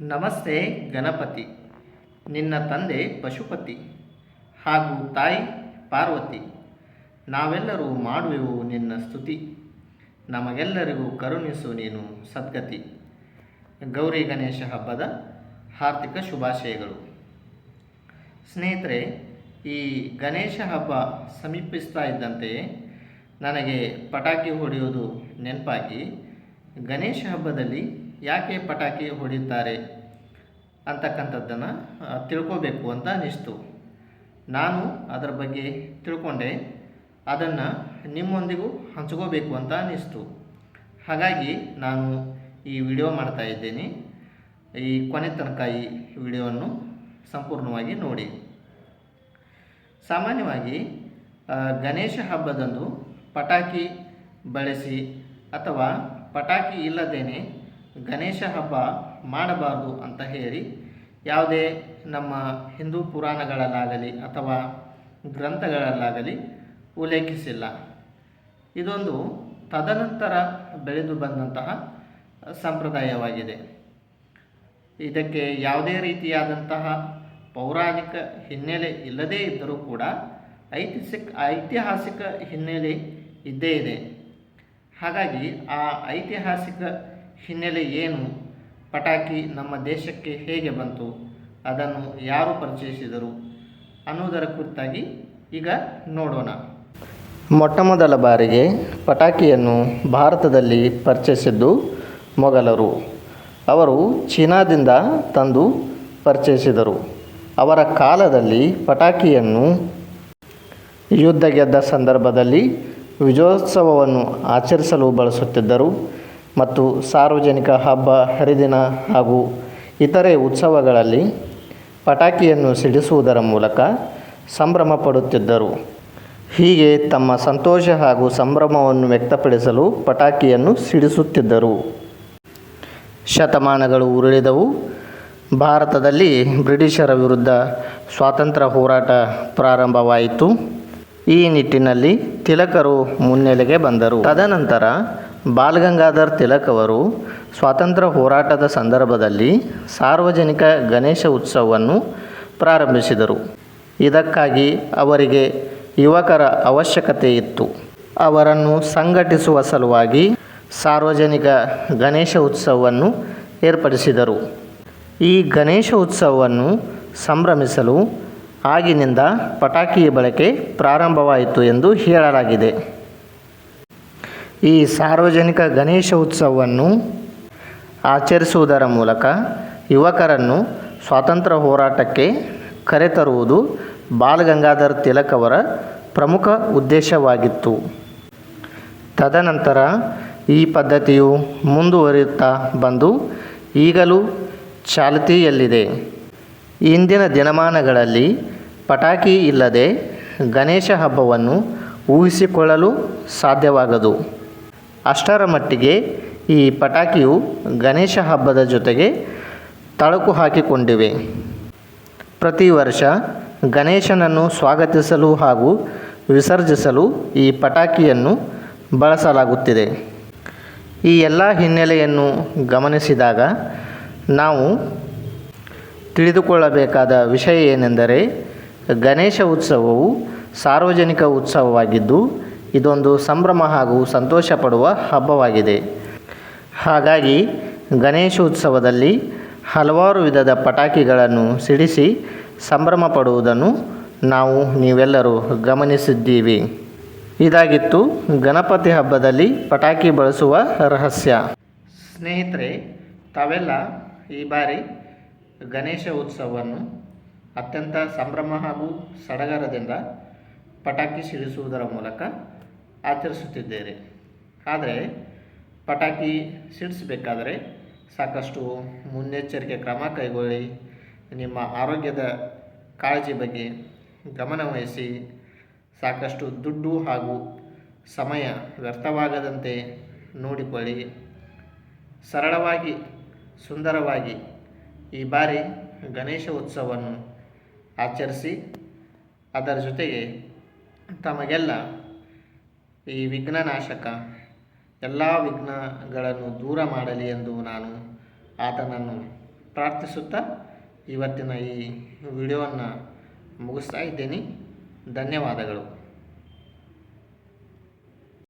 ನಮಸ್ತೆ ಗಣಪತಿ. ನಿನ್ನ ತಂದೆ ಪಶುಪತಿ ಹಾಗೂ ತಾಯಿ ಪಾರ್ವತಿ. ನಾವೆಲ್ಲರೂ ಮಾಡುವೆವು ನಿನ್ನ ಸ್ತುತಿ. ನಮಗೆಲ್ಲರಿಗೂ ಕರುಣಿಸು ನೀನು ಸದ್ಗತಿ. ಗೌರಿ ಗಣೇಶ ಹಬ್ಬದ ಹಾರ್ದಿಕ ಶುಭಾಶಯಗಳು. ಸ್ನೇಹಿತರೆ, ಈ ಗಣೇಶ ಹಬ್ಬ ಸಮೀಪಿಸ್ತಾ ಇದ್ದಂತೆಯೇ ನನಗೆ ಪಟಾಕಿ ಹೊಡೆಯೋದು ನೆನಪಾಗಿ ಗಣೇಶ ಹಬ್ಬದಲ್ಲಿ ಯಾಕೆ ಪಟಾಕಿ ಹೊಡಿತಾರೆ ಅಂತಕ್ಕಂಥದ್ದನ್ನು ತಿಳ್ಕೋಬೇಕು ಅಂತ ಅನ್ನಿಸ್ತು. ನಾನು ಅದರ ಬಗ್ಗೆ ತಿಳ್ಕೊಂಡೆ. ಅದನ್ನು ನಿಮ್ಮೊಂದಿಗೂ ಹಂಚ್ಕೋಬೇಕು ಅಂತ ಅನ್ನಿಸ್ತು. ಹಾಗಾಗಿ ನಾನು ಈ ವಿಡಿಯೋ ಮಾಡ್ತಾ ಇದ್ದೇನೆ. ಈ ಕೊನೆ ತನಕ ಈ ವಿಡಿಯೋವನ್ನು ಸಂಪೂರ್ಣವಾಗಿ ನೋಡಿ. ಸಾಮಾನ್ಯವಾಗಿ ಗಣೇಶ ಹಬ್ಬದಂದು ಪಟಾಕಿ ಬಳಸಿ ಅಥವಾ ಪಟಾಕಿ ಇಲ್ಲದೇನೆ ಗಣೇಶ ಹಬ್ಬ ಮಾಡಬಾರ್ದು ಅಂತ ಹೇಳಿ ಯಾವುದೇ ನಮ್ಮ ಹಿಂದೂ ಪುರಾಣಗಳಲ್ಲಾಗಲಿ ಅಥವಾ ಗ್ರಂಥಗಳಲ್ಲಾಗಲಿ ಉಲ್ಲೇಖಿಸಿಲ್ಲ. ಇದೊಂದು ತದನಂತರ ಬೆಳೆದು ಬಂದಂತಹ ಸಂಪ್ರದಾಯವಾಗಿದೆ. ಇದಕ್ಕೆ ಯಾವುದೇ ರೀತಿಯಾದಂತಹ ಪೌರಾಣಿಕ ಹಿನ್ನೆಲೆ ಇಲ್ಲದೇ ಇದ್ದರೂ ಕೂಡ ಐತಿಹಾಸಿಕ ಐತಿಹಾಸಿಕ ಹಿನ್ನೆಲೆ ಇದ್ದೇ ಇದೆ. ಹಾಗಾಗಿ ಆ ಐತಿಹಾಸಿಕ ಹಿನ್ನೆಲೆ ಏನು? ಪಟಾಕಿ ನಮ್ಮ ದೇಶಕ್ಕೆ ಹೇಗೆ ಬಂತು? ಅದನ್ನು ಯಾರು ಪರಿಚಯಿಸಿದರು? ಅನ್ನೋದರ ಕುರಿತಾಗಿ ಈಗ ನೋಡೋಣ. ಮೊಟ್ಟ ಮೊದಲ ಬಾರಿಗೆ ಪಟಾಕಿಯನ್ನು ಭಾರತದಲ್ಲಿ ಪರಿಚಯಿಸಿದ್ದು ಮೊಘಲರು. ಅವರು ಚೀನಾದಿಂದ ತಂದು ಪರಿಚಯಿಸಿದರು. ಅವರ ಕಾಲದಲ್ಲಿ ಪಟಾಕಿಯನ್ನು ಯುದ್ಧ ಗೆದ್ದ ಸಂದರ್ಭದಲ್ಲಿ ವಿಜಯೋತ್ಸವವನ್ನು ಆಚರಿಸಲು ಬಳಸುತ್ತಿದ್ದರು. ಮತ್ತು ಸಾರ್ವಜನಿಕ ಹಬ್ಬ, ಹರಿದಿನ ಹಾಗೂ ಇತರೆ ಉತ್ಸವಗಳಲ್ಲಿ ಪಟಾಕಿಯನ್ನು ಸಿಡಿಸುವುದರ ಮೂಲಕ ಸಂಭ್ರಮ ಪಡುತ್ತಿದ್ದರು. ಹೀಗೆ ತಮ್ಮ ಸಂತೋಷ ಹಾಗೂ ಸಂಭ್ರಮವನ್ನು ವ್ಯಕ್ತಪಡಿಸಲು ಪಟಾಕಿಯನ್ನು ಸಿಡಿಸುತ್ತಿದ್ದರು. ಶತಮಾನಗಳು ಉರುಳಿದವು. ಭಾರತದಲ್ಲಿ ಬ್ರಿಟಿಷರ ವಿರುದ್ಧ ಸ್ವಾತಂತ್ರ್ಯ ಹೋರಾಟ ಪ್ರಾರಂಭವಾಯಿತು. ಈ ನಿಟ್ಟಿನಲ್ಲಿ ತಿಲಕರು ಮುನ್ನೆಲೆಗೆ ಬಂದರು. ತದನಂತರ ಬಾಲಗಂಗಾಧರ್ ತಿಲಕ್ ಅವರು ಸ್ವಾತಂತ್ರ್ಯ ಹೋರಾಟದ ಸಂದರ್ಭದಲ್ಲಿ ಸಾರ್ವಜನಿಕ ಗಣೇಶ ಉತ್ಸವವನ್ನು ಪ್ರಾರಂಭಿಸಿದರು. ಇದಕ್ಕಾಗಿ ಅವರಿಗೆ ಯುವಕರ ಅವಶ್ಯಕತೆ ಇತ್ತು. ಅವರನ್ನು ಸಂಘಟಿಸುವ ಸಲುವಾಗಿ ಸಾರ್ವಜನಿಕ ಗಣೇಶ ಉತ್ಸವವನ್ನು ಏರ್ಪಡಿಸಿದರು. ಈ ಗಣೇಶ ಉತ್ಸವವನ್ನು ಸಂಭ್ರಮಿಸಲು ಆಗಿನಿಂದ ಪಟಾಕಿಯ ಬಳಕೆ ಪ್ರಾರಂಭವಾಯಿತು ಎಂದು ಹೇಳಲಾಗಿದೆ. ಈ ಸಾರ್ವಜನಿಕ ಗಣೇಶ ಉತ್ಸವವನ್ನು ಆಚರಿಸುವುದರ ಮೂಲಕ ಯುವಕರನ್ನು ಸ್ವಾತಂತ್ರ್ಯ ಹೋರಾಟಕ್ಕೆ ಕರೆತರುವುದು ಬಾಲಗಂಗಾಧರ್ ತಿಲಕ್ ಅವರ ಪ್ರಮುಖ ಉದ್ದೇಶವಾಗಿತ್ತು. ತದನಂತರ ಈ ಪದ್ಧತಿಯು ಮುಂದುವರಿಯುತ್ತಾ ಬಂದು ಈಗಲೂ ಚಾಲ್ತಿಯಲ್ಲಿದೆ. ಇಂದಿನ ದಿನಮಾನಗಳಲ್ಲಿ ಪಟಾಕಿ ಇಲ್ಲದೆ ಗಣೇಶ ಹಬ್ಬವನ್ನು ಊಹಿಸಿಕೊಳ್ಳಲು ಸಾಧ್ಯವಾಗದು. ಅಷ್ಟರ ಮಟ್ಟಿಗೆ ಈ ಪಟಾಕಿಯು ಗಣೇಶ ಹಬ್ಬದ ಜೊತೆಗೆ ತಳಕು ಹಾಕಿಕೊಂಡಿವೆ. ಪ್ರತಿ ವರ್ಷ ಗಣೇಶನನ್ನು ಸ್ವಾಗತಿಸಲು ಹಾಗೂ ವಿಸರ್ಜಿಸಲು ಈ ಪಟಾಕಿಯನ್ನು ಬಳಸಲಾಗುತ್ತಿದೆ. ಈ ಎಲ್ಲ ಹಿನ್ನೆಲೆಯನ್ನು ಗಮನಿಸಿದಾಗ ನಾವು ತಿಳಿದುಕೊಳ್ಳಬೇಕಾದ ವಿಷಯ ಏನೆಂದರೆ ಗಣೇಶ ಉತ್ಸವವು ಸಾರ್ವಜನಿಕ ಉತ್ಸವವಾಗಿದ್ದು ಇದೊಂದು ಸಂಭ್ರಮ ಹಾಗೂ ಸಂತೋಷ ಪಡುವ ಹಬ್ಬವಾಗಿದೆ. ಹಾಗಾಗಿ ಗಣೇಶೋತ್ಸವದಲ್ಲಿ ಹಲವಾರು ವಿಧದ ಪಟಾಕಿಗಳನ್ನು ಸಿಡಿಸಿ ಸಂಭ್ರಮ ಪಡುವುದನ್ನು ನಾವು ನೀವೆಲ್ಲರೂ ಗಮನಿಸಿದ್ದೀವಿ. ಇದಾಗಿತ್ತು ಗಣಪತಿ ಹಬ್ಬದಲ್ಲಿ ಪಟಾಕಿ ಬಳಸುವ ರಹಸ್ಯ. ಸ್ನೇಹಿತರೆ, ತಾವೆಲ್ಲ ಈ ಬಾರಿ ಗಣೇಶ ಉತ್ಸವವನ್ನು ಅತ್ಯಂತ ಸಂಭ್ರಮ ಹಾಗೂ ಸಡಗರದಿಂದ ಪಟಾಕಿ ಸಿಡಿಸುವುದರ ಮೂಲಕ ಆಚರಿಸುತ್ತಿದ್ದೇವೆ. ಆದರೆ ಪಟಾಕಿ ಸಿಡಿಸಬೇಕಾದರೆ ಸಾಕಷ್ಟು ಮುನ್ನೆಚ್ಚರಿಕೆ ಕ್ರಮ ಕೈಗೊಳ್ಳಿ. ನಿಮ್ಮ ಆರೋಗ್ಯದ ಕಾಳಜಿ ಬಗ್ಗೆ ಗಮನವಹಿಸಿ ಸಾಕಷ್ಟು ದುಡ್ಡು ಹಾಗೂ ಸಮಯ ವ್ಯರ್ಥವಾಗದಂತೆ ನೋಡಿಕೊಳ್ಳಿ. ಸರಳವಾಗಿ, ಸುಂದರವಾಗಿ ಈ ಬಾರಿ ಗಣೇಶ ಉತ್ಸವವನ್ನು ಆಚರಿಸಿ, ಅದರ ಜೊತೆಗೆ ತಮಗೆಲ್ಲ ಈ ವಿಘ್ನನಾಶಕ ಎಲ್ಲ ವಿಘ್ನಗಳನ್ನು ದೂರ ಮಾಡಲಿ ಎಂದು ನಾನು ಆತನನ್ನು ಪ್ರಾರ್ಥಿಸುತ್ತಾ ಇವತ್ತಿನ ಈ ವಿಡಿಯೋವನ್ನು ಮುಗಿಸ್ತಾ ಇದ್ದೀನಿ. ಧನ್ಯವಾದಗಳು.